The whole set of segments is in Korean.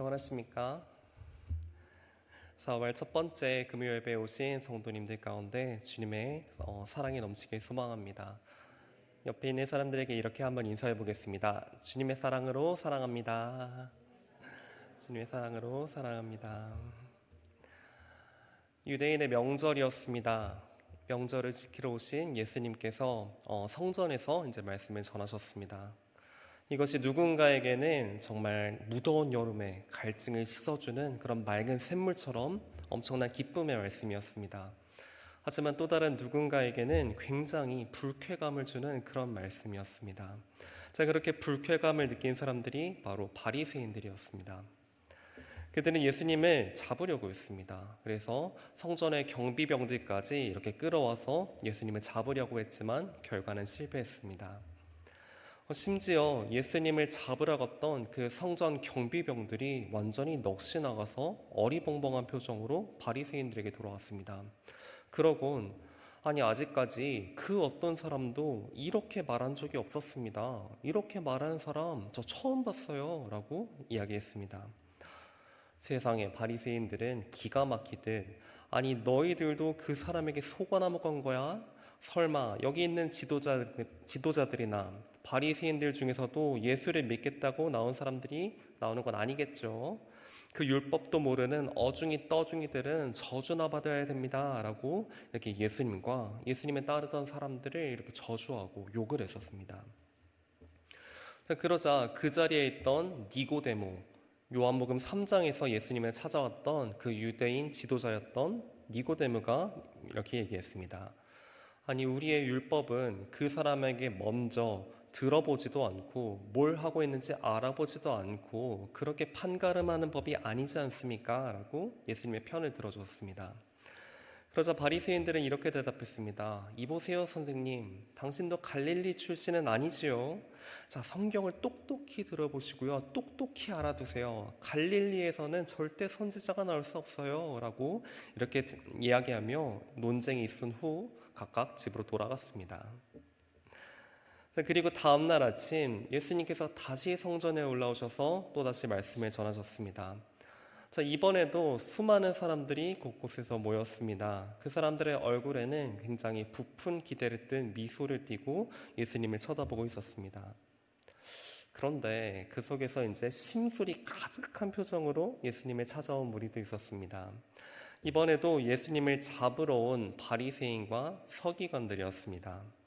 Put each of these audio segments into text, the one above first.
평안하십니까? 4월 첫 번째 금요 예배에 오신 성도님들 가운데 주님의 어, 사랑이 넘치길 소망합니다. 옆에 있는 사람들에게 이렇게 한번 인사해 보겠습니다. 주님의 사랑으로 사랑합니다. 주님의 사랑으로 사랑합니다. 유대인의 명절이었습니다. 명절을 지키러 오신 예수님께서 어, 성전에서 이제 말씀을 전하셨습니다. 이것이 누군가에게는 정말 무더운 여름에 갈증을 씻어주는 그런 맑은 샘물처럼 엄청난 기쁨의 말씀이었습니다. 하지만 또 다른 누군가에게는 굉장히 불쾌감을 주는 그런 말씀이었습니다. 자, 그렇게 불쾌감을 느낀 사람들이 바로 바리새인들이었습니다. 그들은 예수님을 잡으려고 했습니다. 그래서 성전의 경비병들까지 이렇게 끌어와서 예수님을 잡으려고 했지만 결과는 실패했습니다. 심지어 예수님을 잡으러 갔던 그 성전 경비병들이 완전히 넋이 나가서 어리벙벙한 표정으로 바리새인들에게 돌아왔습니다. 그러곤 아니 아직까지 그 어떤 사람도 이렇게 말한 적이 없었습니다. 이렇게 말하는 사람 저 처음 봤어요라고 이야기했습니다. 세상에 바리새인들은 기가 막히듯 아니 너희들도 그 사람에게 속아나 먹은 거야? 설마 여기 있는 지도자 지도자들이나 바리새인들 중에서도 예수를 믿겠다고 나온 사람들이 나오는 건 아니겠죠. 그 율법도 모르는 어중이 떠중이들은 저주나 받아야 됩니다라고 이렇게 예수님과 예수님에 따르던 사람들을 이렇게 저주하고 욕을 했었습니다. 그러자 그 자리에 있던 니고데모 요한복음 3장에서 예수님을 찾아왔던 그 유대인 지도자였던 니고데모가 이렇게 얘기했습니다. 아니 우리의 율법은 그 사람에게 먼저 들어보지도 않고 뭘 하고 있는지 알아보지도 않고 그렇게 판가름하는 법이 아니지 않습니까? 라고 예수님의 편을 들어줬습니다. 그러자 바리새인들은 이렇게 대답했습니다. 이보세요, 선생님. 당신도 갈릴리 출신은 아니지요? 자, 성경을 똑똑히 들어보시고요. 똑똑히 알아두세요. 갈릴리에서는 절대 선지자가 나올 수 없어요. 라고 이렇게 이야기하며 논쟁이 있은 후 각각 집으로 돌아갔습니다. 그리고 다음 날 아침 예수님께서 다시 성전에 올라오셔서 또 다시 말씀을 전하셨습니다. 자, 이번에도 수많은 사람들이 곳곳에서 모였습니다. 그 사람들의 얼굴에는 굉장히 부푼 기대를 뜬 미소를 띠고 예수님을 쳐다보고 있었습니다. 그런데 그 속에서 이제 심술이 가득한 표정으로 예수님을 찾아온 무리도 있었습니다. 이번에도 예수님을 잡으러 온 바리새인과 서기관들이었습니다.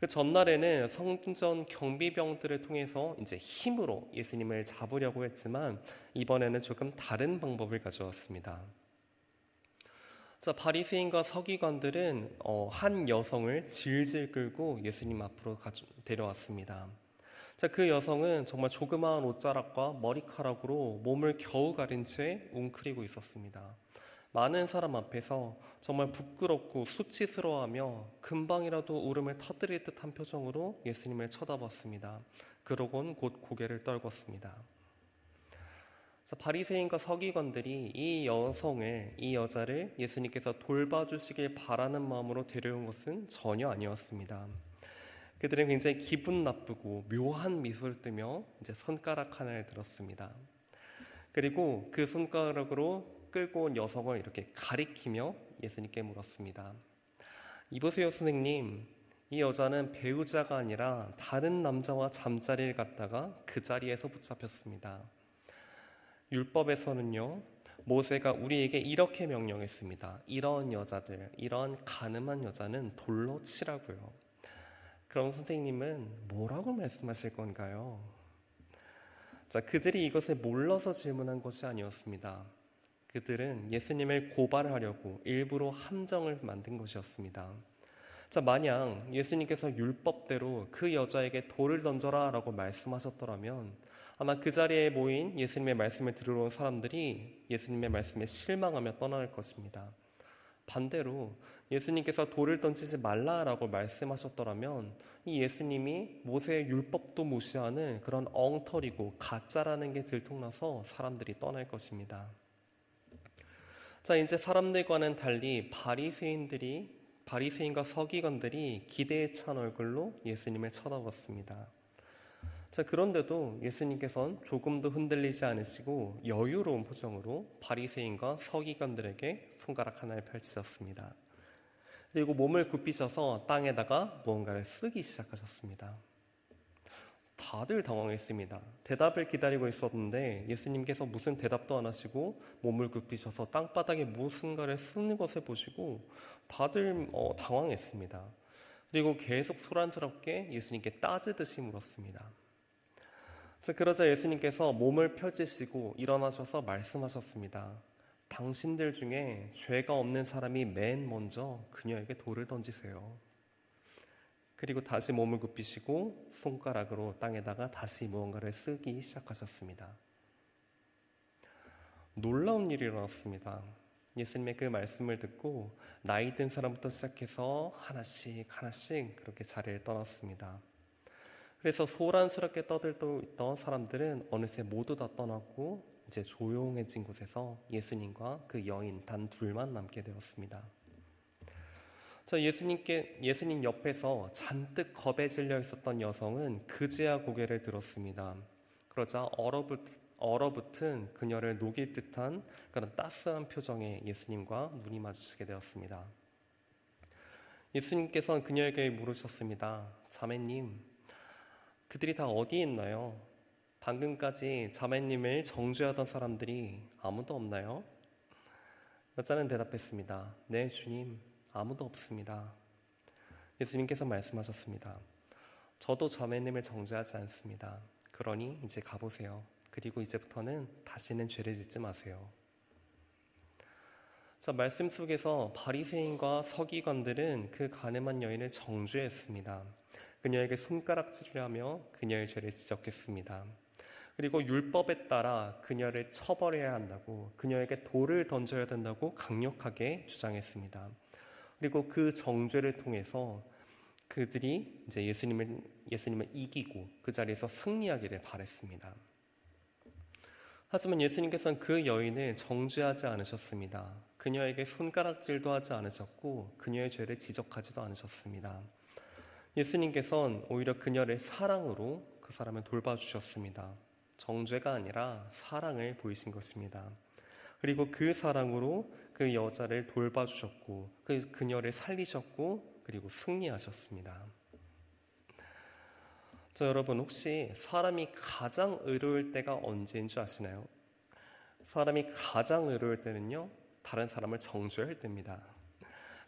그 전날에는 성전 경비병들을 통해서 이제 힘으로 예수님을 잡으려고 했지만 이번에는 조금 다른 방법을 가져왔습니다. 자, 바리새인과 서기관들은 어, 한 여성을 질질 끌고 예수님 앞으로 가져, 데려왔습니다. 자, 그 여성은 정말 조그마한 옷자락과 머리카락으로 몸을 겨우 가린 채 웅크리고 있었습니다. 많은 사람 앞에서 정말 부끄럽고 수치스러워하며 금방이라도 울음을 터뜨릴 듯한 표정으로 예수님을 쳐다봤습니다. 그러곤 곧 고개를 떨궜습니다. 바리새인과 서기관들이 이 여성을 이 여자를 예수님께서 돌봐주시길 바라는 마음으로 데려온 것은 전혀 아니었습니다. 그들은 굉장히 기분 나쁘고 묘한 미소를 뜨며 이제 손가락 하나를 들었습니다. 그리고 그 손가락으로 끌고 온 여성을 이렇게 가리키며 예수님께 물었습니다. 이보세요, 선생님. 이 여자는 배우자가 아니라 다른 남자와 잠자리를 갔다가 그 자리에서 붙잡혔습니다. 율법에서는요, 모세가 우리에게 이렇게 명령했습니다. 이런 여자들, 이런 가늠한 여자는 돌로 치라고요. 그럼 선생님은 뭐라고 말씀하실 건가요? 자, 그들이 이것을 몰라서 질문한 것이 아니었습니다. 그들은 예수님을 고발하려고 일부러 함정을 만든 것이었습니다. 자, 만약 예수님께서 율법대로 그 여자에게 돌을 던져라 라고 말씀하셨더라면 아마 그 자리에 모인 예수님의 말씀을 들으러 온 사람들이 예수님의 말씀에 실망하며 떠날 것입니다. 반대로 예수님께서 돌을 던지지 말라라고 말씀하셨더라면 이 예수님이 모세의 율법도 무시하는 그런 엉터리고 가짜라는 게 들통나서 사람들이 떠날 것입니다. 자, 이제 사람들과는 달리 바리새인들이 바리새인과 서기관들이 기대에 찬 얼굴로 예수님을 쳐다봤습니다. 자, 그런데도 예수님께서는 조금도 흔들리지 않으시고 여유로운 표정으로 바리새인과 서기관들에게 손가락 하나를 펼치셨습니다. 그리고 몸을 굽히셔서 땅에다가 무언가를 쓰기 시작하셨습니다. 다들 당황했습니다. 대답을 기다리고 있었는데 예수님께서 무슨 대답도 안 하시고 몸을 굽히셔서 땅바닥에 무슨가를 쓰는 것을 보시고 다들 어, 당황했습니다. 그리고 계속 소란스럽게 예수님께 따지듯이 물었습니다. 자, 그러자 예수님께서 몸을 펼치시고 일어나셔서 말씀하셨습니다. 당신들 중에 죄가 없는 사람이 맨 먼저 그녀에게 돌을 던지세요. 그리고 다시 몸을 굽히시고 손가락으로 땅에다가 다시 무언가를 쓰기 시작하셨습니다. 놀라운 일이 일어났습니다. 예수님의 그 말씀을 듣고 나이 든 사람부터 시작해서 하나씩 하나씩 그렇게 자리를 떠났습니다. 그래서 소란스럽게 떠들고 있던 사람들은 어느새 모두 다 떠났고 이제 조용해진 곳에서 예수님과 그 여인 단 둘만 남게 되었습니다. 자, 예수님께 예수님 옆에서 잔뜩 겁에 질려 있었던 여성은 그제야 고개를 들었습니다. 그러자 얼어붙, 얼어붙은 그녀를 녹일 듯한 그런 따스한 표정의 예수님과 눈이 마주치게 되었습니다. 예수님께서는 그녀에게 물으셨습니다. 자매님, 그들이 다 어디에 있나요? 방금까지 자매님을 정죄하던 사람들이 아무도 없나요? 여자는 대답했습니다. 네, 주님, 아무도 없습니다. 예수님께서 말씀하셨습니다. 저도 자매님을 정죄하지 않습니다. 그러니 이제 가보세요. 그리고 이제부터는 다시는 죄를 짓지 마세요. 자, 말씀 속에서 바리새인과 서기관들은 그 가늠한 여인을 정죄했습니다. 그녀에게 손가락질을 하며 그녀의 죄를 지적했습니다. 그리고 율법에 따라 그녀를 처벌해야 한다고 그녀에게 돌을 던져야 된다고 강력하게 주장했습니다. 그리고 그 정죄를 통해서 그들이 이제 예수님을 예수님을 이기고 그 자리에서 승리하기를 바랬습니다. 하지만 예수님께서는 그 여인을 정죄하지 않으셨습니다. 그녀에게 손가락질도 하지 않으셨고 그녀의 죄를 지적하지도 않으셨습니다. 예수님께서는 오히려 그녀를 사랑으로 그 사람을 돌봐주셨습니다. 정죄가 아니라 사랑을 보이신 것입니다. 그리고 그 사랑으로 그 여자를 돌봐주셨고 그 그녀를 살리셨고 그리고 승리하셨습니다. 자 여러분 혹시 사람이 가장 의로울 때가 언제인 줄 아시나요? 사람이 가장 의로울 때는요 다른 사람을 정죄할 때입니다.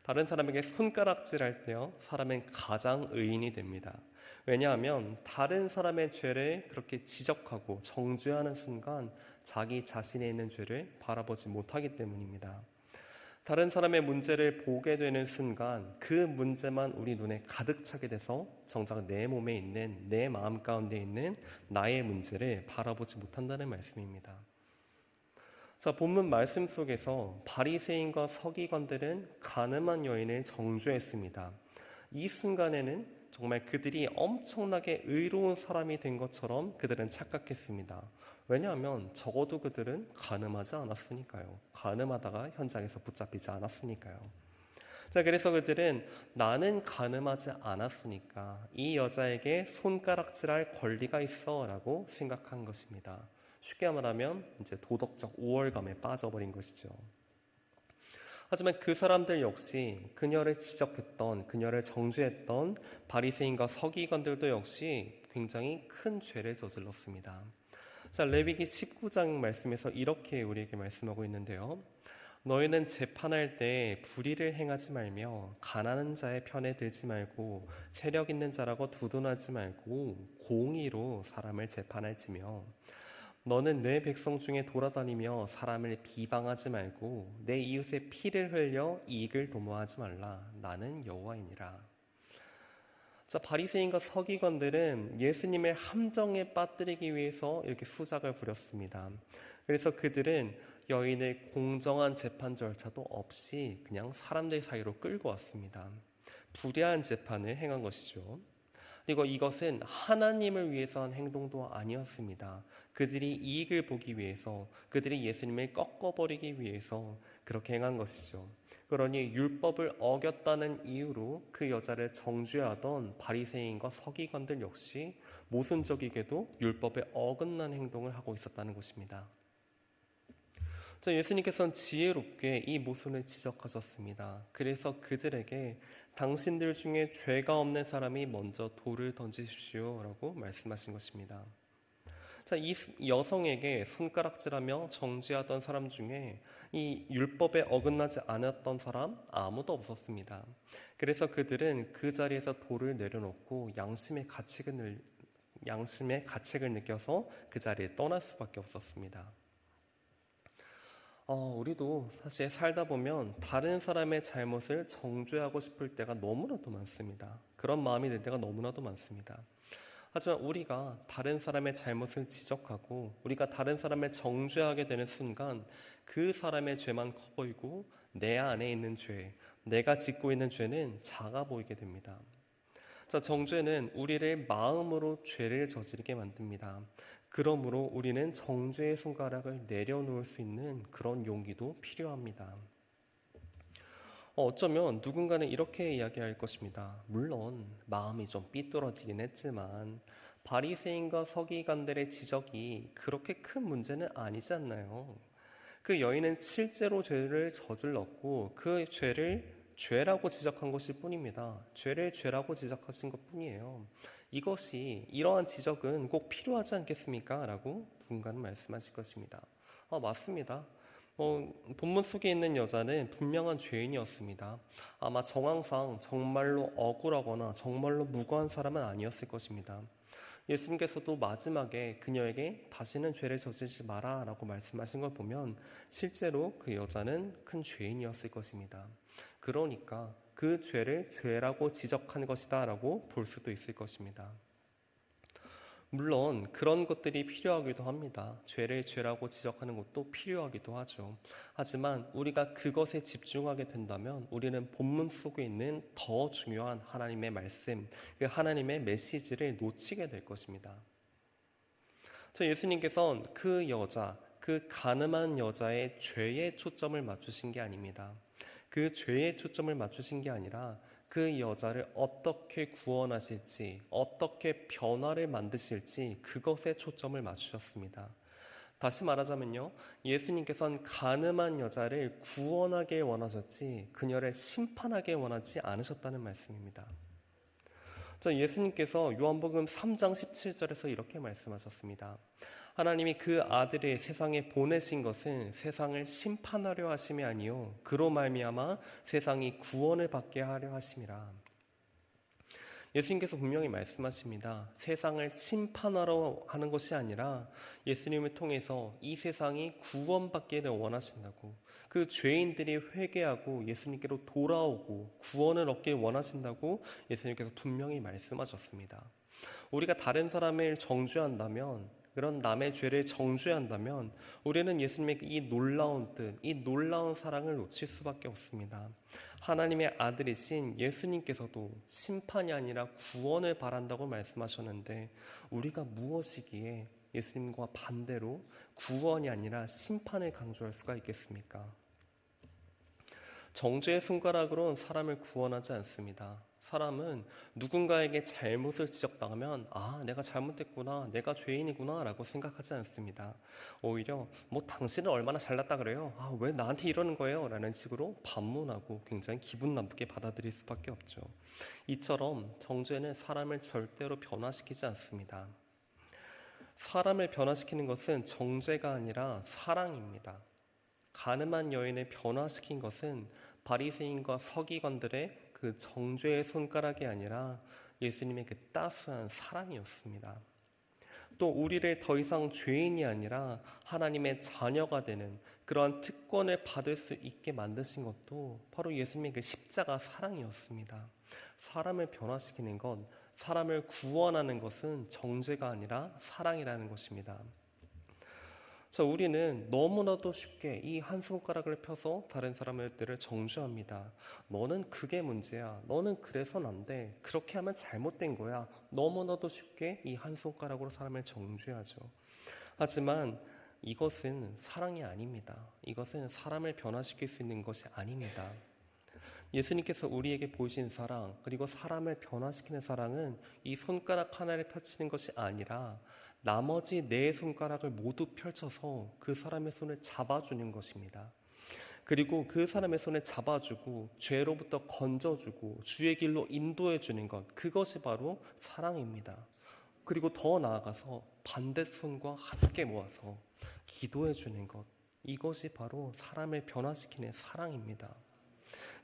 다른 사람에게 손가락질 할 때요 사람은 가장 의인이 됩니다. 왜냐하면 다른 사람의 죄를 그렇게 지적하고 정죄하는 순간 자기 자신에 있는 죄를 바라보지 못하기 때문입니다. 다른 사람의 문제를 보게 되는 순간 그 문제만 우리 눈에 가득 차게 돼서 정작 내 몸에 있는 내 마음 가운데 있는 나의 문제를 바라보지 못한다는 말씀입니다. 자, 본문 말씀 속에서 바리새인과 서기관들은 가늠한 여인을 정죄했습니다. 이 순간에는 정말 그들이 엄청나게 의로운 사람이 된 것처럼 그들은 착각했습니다. 왜냐하면 적어도 그들은 가늠하지 않았으니까요. 가늠하다가 현장에서 붙잡히지 않았으니까요. 자, 그래서 그들은 나는 가늠하지 않았으니까 이 여자에게 손가락질할 권리가 있어 라고 생각한 것입니다. 쉽게 말하면 이제 도덕적 우월감에 빠져버린 것이죠. 하지만 그 사람들 역시 그녀를 지적했던 그녀를 정죄했던 바리새인과 서기관들도 역시 굉장히 큰 죄를 저질렀습니다. 자, 레위기 19장 말씀에서 이렇게 우리에게 말씀하고 있는데요. 너희는 재판할 때 불의를 행하지 말며 가난한 자의 편에 들지 말고 세력 있는 자라고 두둔하지 말고 공의로 사람을 재판할지며 너는 내 백성 중에 돌아다니며 사람을 비방하지 말고 내 이웃의 피를 흘려 이익을 도모하지 말라. 나는 여호와이니라. 자, 바리새인과 서기관들은 예수님의 함정에 빠뜨리기 위해서 이렇게 수작을 부렸습니다. 그래서 그들은 여인을 공정한 재판 절차도 없이 그냥 사람들 사이로 끌고 왔습니다. 불의한 재판을 행한 것이죠. 그리고 이것은 하나님을 위해서 한 행동도 아니었습니다. 그들이 이익을 보기 위해서, 그들이 예수님을 꺾어버리기 위해서 그렇게 행한 것이죠. 그러니 율법을 어겼다는 이유로 그 여자를 정죄하던 바리새인과 서기관들 역시 모순적이게도 율법에 어긋난 행동을 하고 있었다는 것입니다. 자, 예수님께서는 지혜롭게 이 모순을 지적하셨습니다. 그래서 그들에게 당신들 중에 죄가 없는 사람이 먼저 돌을 던지십시오라고 말씀하신 것입니다. 자, 이 여성에게 손가락질하며 정죄하던 사람 중에 이 율법에 어긋나지 않았던 사람 아무도 없었습니다. 그래서 그들은 그 자리에서 돌을 내려놓고 양심의 가책을 양심의 가책을 느껴서 그 자리에 떠날 수밖에 없었습니다. 어, 우리도 사실 살다 보면 다른 사람의 잘못을 정죄하고 싶을 때가 너무나도 많습니다. 그런 마음이 들 때가 너무나도 많습니다. 하지만 우리가 다른 사람의 잘못을 지적하고 우리가 다른 사람을 정죄하게 되는 순간 그 사람의 죄만 커 보이고 내 안에 있는 죄, 내가 짓고 있는 죄는 작아 보이게 됩니다. 자, 정죄는 우리를 마음으로 죄를 저지르게 만듭니다. 그러므로 우리는 정죄의 손가락을 내려놓을 수 있는 그런 용기도 필요합니다. 어, 어쩌면 누군가는 이렇게 이야기할 것입니다. 물론 마음이 좀 삐뚤어지긴 했지만 바리새인과 서기관들의 지적이 그렇게 큰 문제는 아니지 않나요? 그 여인은 실제로 죄를 저질렀고 그 죄를 죄라고 지적한 것일 뿐입니다. 죄를 죄라고 지적하신 것 뿐이에요. 이것이 이러한 지적은 꼭 필요하지 않겠습니까? 라고 누군가는 말씀하실 것입니다. 아, 맞습니다. 어, 본문 속에 있는 여자는 분명한 죄인이었습니다. 아마 정황상 정말로 억울하거나 정말로 무고한 사람은 아니었을 것입니다. 예수님께서도 마지막에 그녀에게 다시는 죄를 저지르지 마라 라고 말씀하신 걸 보면 실제로 그 여자는 큰 죄인이었을 것입니다. 그러니까 그 죄를 죄라고 지적한 것이다 라고 볼 수도 있을 것입니다. 물론 그런 것들이 필요하기도 합니다. 죄를 죄라고 지적하는 것도 필요하기도 하죠. 하지만 우리가 그것에 집중하게 된다면 우리는 본문 속에 있는 더 중요한 하나님의 말씀, 그 하나님의 메시지를 놓치게 될 것입니다. 자, 예수님께서는 그 여자, 그 가늠한 여자의 죄에 초점을 맞추신 게 아닙니다. 그 죄에 초점을 맞추신 게 아니라 그 여자를 어떻게 구원하실지, 어떻게 변화를 만드실지 그것에 초점을 맞추셨습니다. 다시 말하자면요. 예수님께서는 가늠한 여자를 구원하게 원하셨지 그녀를 심판하게 원하지 않으셨다는 말씀입니다. 자, 예수님께서 요한복음 3장 17절에서 이렇게 말씀하셨습니다. 하나님이 그 아들을 세상에 보내신 것은 세상을 심판하려 하심이 아니요 그로 말미암아 세상이 구원을 받게 하려 하심이라. 예수님께서 분명히 말씀하십니다. 세상을 심판하러 하는 것이 아니라 예수님을 통해서 이 세상이 구원받기를 원하신다고. 그 죄인들이 회개하고 예수님께로 돌아오고 구원을 얻길 원하신다고 예수님께서 분명히 말씀하셨습니다. 우리가 다른 사람을 정죄한다면 그런 남의 죄를 정죄한다면 우리는 예수님의 이 놀라운 뜻, 이 놀라운 사랑을 놓칠 수밖에 없습니다. 하나님의 아들이신 예수님께서도 심판이 아니라 구원을 바란다고 말씀하셨는데 우리가 무엇이기에 예수님과 반대로 구원이 아니라 심판을 강조할 수가 있겠습니까? 정죄의 손가락으로는 사람을 구원하지 않습니다. 사람은 누군가에게 잘못을 지적당하면 아 내가 잘못했구나 내가 죄인이구나라고 생각하지 않습니다. 오히려 뭐 당신은 얼마나 잘났다 그래요. 아 왜 나한테 이러는 거예요?라는 식으로 반문하고 굉장히 기분 나쁘게 받아들일 수밖에 없죠. 이처럼 정죄는 사람을 절대로 변화시키지 않습니다. 사람을 변화시키는 것은 정죄가 아니라 사랑입니다. 가늠한 여인을 변화시킨 것은 바리새인과 서기관들의 그 정죄의 손가락이 아니라 예수님의 그 따스한 사랑이었습니다. 또 우리를 더 이상 죄인이 아니라 하나님의 자녀가 되는 그러한 특권을 받을 수 있게 만드신 것도 바로 예수님의 그 십자가 사랑이었습니다. 사람을 변화시키는 것, 사람을 구원하는 것은 정죄가 아니라 사랑이라는 것입니다. 자, 우리는 너무나도 쉽게 이 한 손가락을 펴서 다른 사람들을 정죄합니다. 너는 그게 문제야. 너는 그래선 안 돼. 그렇게 하면 잘못된 거야. 너무나도 쉽게 이 한 손가락으로 사람을 정죄하죠. 하지만 이것은 사랑이 아닙니다. 이것은 사람을 변화시킬 수 있는 것이 아닙니다. 예수님께서 우리에게 보이신 사랑, 그리고 사람을 변화시키는 사랑은 이 손가락 하나를 펼치는 것이 아니라 나머지 네 손가락을 모두 펼쳐서 그 사람의 손을 잡아주는 것입니다. 그리고 그 사람의 손을 잡아주고 죄로부터 건져주고 주의 길로 인도해 주는 것 그것이 바로 사랑입니다. 그리고 더 나아가서 반대 손과 함께 모아서 기도해 주는 것 이것이 바로 사람을 변화시키는 사랑입니다.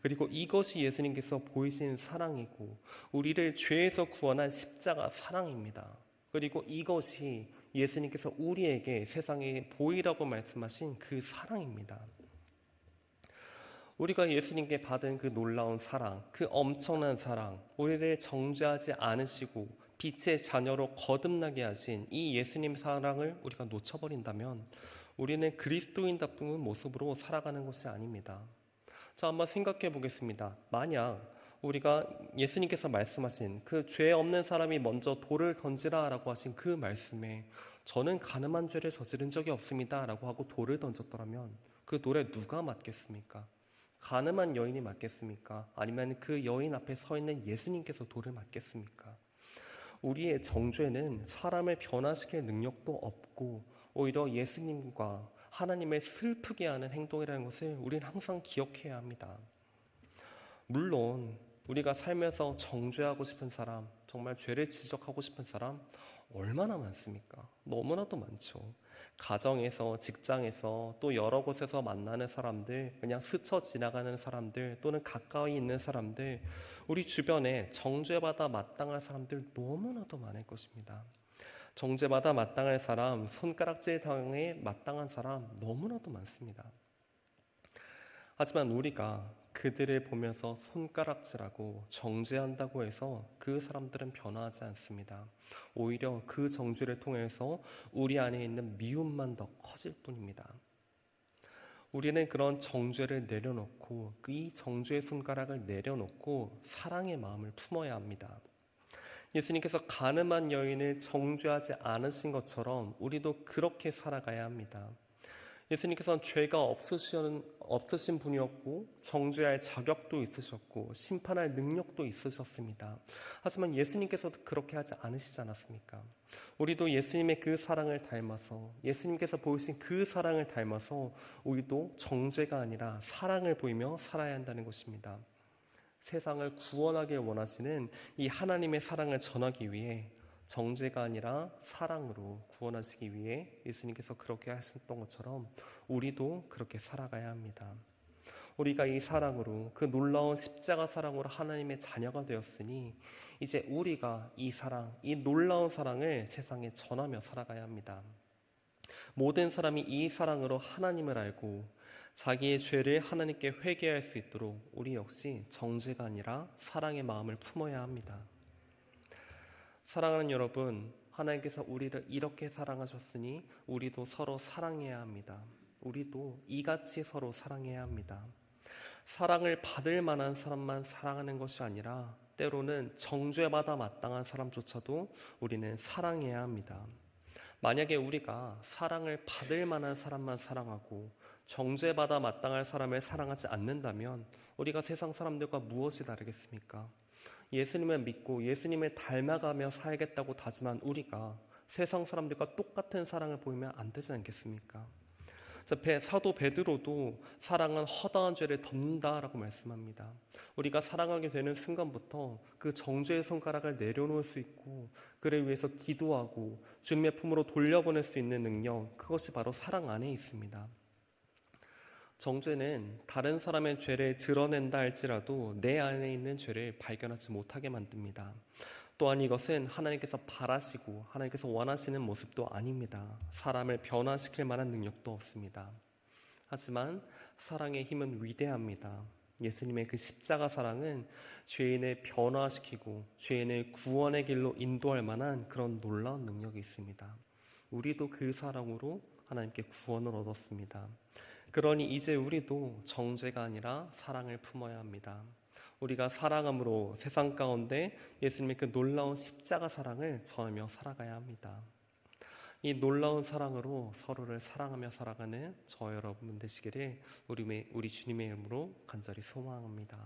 그리고 이것이 예수님께서 보이신 사랑이고 우리를 죄에서 구원한 십자가 사랑입니다. 그리고 이것이 예수님께서 우리에게 세상에 보이라고 말씀하신 그 사랑입니다. 우리가 예수님께 받은 그 놀라운 사랑, 그 엄청난 사랑, 우리를 정죄하지 않으시고 빛의 자녀로 거듭나게 하신 이 예수님 사랑을 우리가 놓쳐버린다면 우리는 그리스도인답은 모습으로 살아가는 것이 아닙니다. 자, 한번 생각해 보겠습니다. 만약 우리가 예수님께서 말씀하신 그 죄 없는 사람이 먼저 돌을 던지라라고 하신 그 말씀에 저는 가늠한 죄를 저지른 적이 없습니다라고 하고 돌을 던졌더라면 그 돌에 누가 맞겠습니까? 가늠한 여인이 맞겠습니까? 아니면 그 여인 앞에 서 있는 예수님께서 돌을 맞겠습니까? 우리의 정죄는 사람을 변화시킬 능력도 없고 오히려 예수님과 하나님을 슬프게 하는 행동이라는 것을 우리는 항상 기억해야 합니다. 물론 우리가 살면서 정죄하고 싶은 사람, 정말 죄를 지적하고 싶은 사람 얼마나 많습니까? 너무나도 많죠. 가정에서, 직장에서, 또 여러 곳에서 만나는 사람들, 그냥 스쳐 지나가는 사람들, 또는 가까이 있는 사람들, 우리 주변에 정죄받아 마땅할 사람들 너무나도 많을 것입니다. 정죄받아 마땅할 사람, 손가락질 당해 마땅한 사람 너무나도 많습니다. 하지만 우리가 그들을 보면서 손가락질하고 정죄한다고 해서 그 사람들은 변화하지 않습니다. 오히려 그 정죄를 통해서 우리 안에 있는 미움만 더 커질 뿐입니다. 우리는 그런 정죄를 내려놓고 그이 정죄의 손가락을 내려놓고 사랑의 마음을 품어야 합니다. 예수님께서 가늠한 여인을 정죄하지 않으신 것처럼 우리도 그렇게 살아가야 합니다. 예수님께서는 죄가 없으신, 없으신 분이었고 정죄할 자격도 있으셨고 심판할 능력도 있으셨습니다. 하지만 예수님께서도 그렇게 하지 않으시지 않았습니까? 우리도 예수님의 그 사랑을 닮아서 예수님께서 보이신 그 사랑을 닮아서 우리도 정죄가 아니라 사랑을 보이며 살아야 한다는 것입니다. 세상을 구원하길 원하시는 이 하나님의 사랑을 전하기 위해 정죄가 아니라 사랑으로 구원하시기 위해 예수님께서 그렇게 하셨던 것처럼 우리도 그렇게 살아가야 합니다. 우리가 이 사랑으로 그 놀라운 십자가 사랑으로 하나님의 자녀가 되었으니 이제 우리가 이 사랑, 이 놀라운 사랑을 세상에 전하며 살아가야 합니다. 모든 사람이 이 사랑으로 하나님을 알고 자기의 죄를 하나님께 회개할 수 있도록 우리 역시 정죄가 아니라 사랑의 마음을 품어야 합니다. 사랑하는 여러분, 하나님께서 우리를 이렇게 사랑하셨으니 우리도 서로 사랑해야 합니다. 우리도 이같이 서로 사랑해야 합니다. 사랑을 받을 만한 사람만 사랑하는 것이 아니라 때로는 정죄받아 마땅한 사람조차도 우리는 사랑해야 합니다. 만약에 우리가 사랑을 받을 만한 사람만 사랑하고 정죄받아 마땅할 사람을 사랑하지 않는다면 우리가 세상 사람들과 무엇이 다르겠습니까? 예수님을 믿고 예수님을 닮아가며 살겠다고 다짐한 우리가 세상 사람들과 똑같은 사랑을 보이면 안 되지 않겠습니까? 사도 베드로도 사랑은 허다한 죄를 덮는다라고 말씀합니다. 우리가 사랑하게 되는 순간부터 그 정죄의 손가락을 내려놓을 수 있고 그를 위해서 기도하고 주님의 품으로 돌려보낼 수 있는 능력 그것이 바로 사랑 안에 있습니다. 정죄는 다른 사람의 죄를 드러낸다 할지라도 내 안에 있는 죄를 발견하지 못하게 만듭니다. 또한 이것은 하나님께서 바라시고 하나님께서 원하시는 모습도 아닙니다. 사람을 변화시킬 만한 능력도 없습니다. 하지만 사랑의 힘은 위대합니다. 예수님의 그 십자가 사랑은 죄인을 변화시키고 죄인을 구원의 길로 인도할 만한 그런 놀라운 능력이 있습니다. 우리도 그 사랑으로 하나님께 구원을 얻었습니다. 그러니 이제 우리도 정죄가 아니라 사랑을 품어야 합니다. 우리가 사랑함으로 세상 가운데 예수님의 그 놀라운 십자가 사랑을 전하며 살아가야 합니다. 이 놀라운 사랑으로 서로를 사랑하며 살아가는 저 여러분 되시기를 우리, 우리 주님의 이름으로 간절히 소망합니다.